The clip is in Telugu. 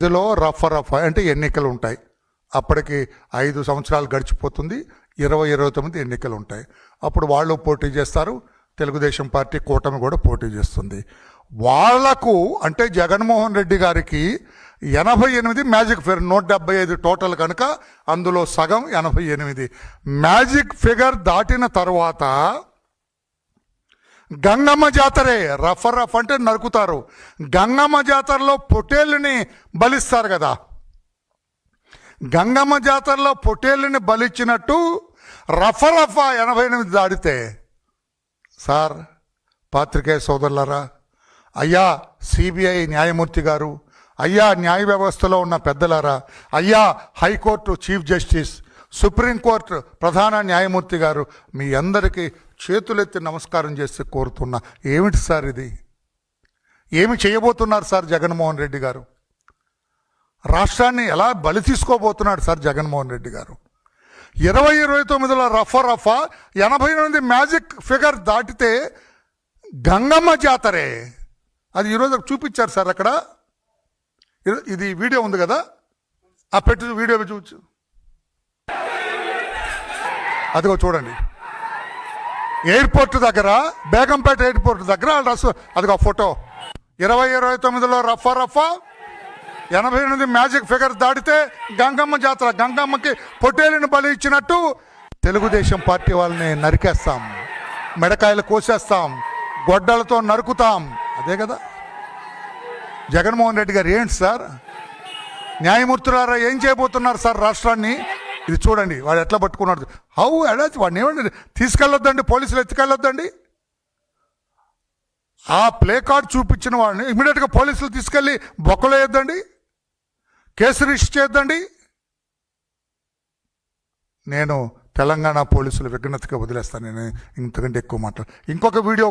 ఇందులో రఫ రఫ అంటే ఎన్నికలు ఉంటాయి అప్పటికి ఐదు సంవత్సరాలు గడిచిపోతుంది ఇరవై ఇరవై తొమ్మిది ఎన్నికలు ఉంటాయి అప్పుడు వాళ్ళు పోటీ చేస్తారు తెలుగుదేశం పార్టీ కూటమి కూడా పోటీ చేస్తుంది. వాళ్ళకు అంటే జగన్మోహన్ రెడ్డి గారికి ఎనభై ఎనిమిది మ్యాజిక్ ఫిగర్ నూట డెబ్బై ఐదు టోటల్ కనుక అందులో సగం ఎనభై ఎనిమిది. మ్యాజిక్ ఫిగర్ దాటిన తర్వాత గంగమ్మ జాతరే రఫ రఫ్ అంటే నరుకుతారు. గంగమ్మ జాతరలో పొట్టేళ్ళని బలిస్తారు కదా. గంగమ్మ జాతరలో పొట్టేళ్ళని బలిచ్చినట్టు రఫ రఫ ఎనభై ఎనిమిది దాడితే. సార్ పాత్రికేయ సోదరులరా అయ్యా సిబిఐ న్యాయమూర్తి గారు అయ్యా న్యాయ వ్యవస్థలో ఉన్న పెద్దలారా అయ్యా హైకోర్టు చీఫ్ జస్టిస్ సుప్రీంకోర్టు ప్రధాన న్యాయమూర్తి గారు మీ అందరికీ చేతులెత్తి నమస్కారం చేసి కోరుతున్నా. ఏమిటి సార్ ఇది? ఏమి చేయబోతున్నారు సార్ జగన్మోహన్ రెడ్డి గారు? రాష్ట్రాన్ని ఎలా బలి తీసుకోబోతున్నాడు సార్ జగన్మోహన్ రెడ్డి గారు? ఇరవై ఇరవై తొమ్మిదిలో రఫా రఫా ఎనభై ఎనిమిది మ్యాజిక్ ఫిగర్ దాటితే గంగమ్మ జాతరే. అది ఈరోజు చూపించారు సార్ అక్కడ. ఇది- ఇది వీడియో ఉంది కదా? ఆ పెట్టు వీడియో చూచు అదిగో చూడండి. ఎయిర్పోర్ట్ దగ్గర బేగంపేట ఎయిర్పోర్ట్ దగ్గర రసు అదిగో ఫోటో. ఇరవై ఇరవై తొమ్మిదిలో రఫా రఫా ఎనభై ఎనిమిది మ్యాజిక్ ఫిగర్ దాటితే గంగమ్మ జాతర గంగమ్మకి పొట్టేలిని బలి ఇచ్చినట్టు తెలుగుదేశం పార్టీ వాళ్ళని నరికేస్తాం. మెడకాయలు కోసేస్తాం. గొడ్డలతో నరుకుతాం. అదే కదా. జగన్మోహన్ రెడ్డి గారు ఏంటి సార్? న్యాయమూర్తులారా ఏం చేయబోతున్నారు సార్ రాష్ట్రాన్ని? ఇది చూడండి వాడు ఎట్లా పట్టుకున్నాడు. హౌ అడాచి వాడిని ఏమండి తీసుకెళ్ళొద్దండి పోలీసులు ఎత్తుకెళ్ళొద్దండి. ఆ ప్లే కార్డ్ చూపించిన వాడిని ఇమీడియట్గా పోలీసులు తీసుకెళ్ళి బొక్కలో వేద్దండి కేసు రిజిస్టర్ చేద్దండి నేను తెలంగాణ పోలీసులు విఘ్నతగా వదిలేస్తాను నేను ఇంతకంటే ఎక్కువ మాట్లాడు ఇంకొక వీడియో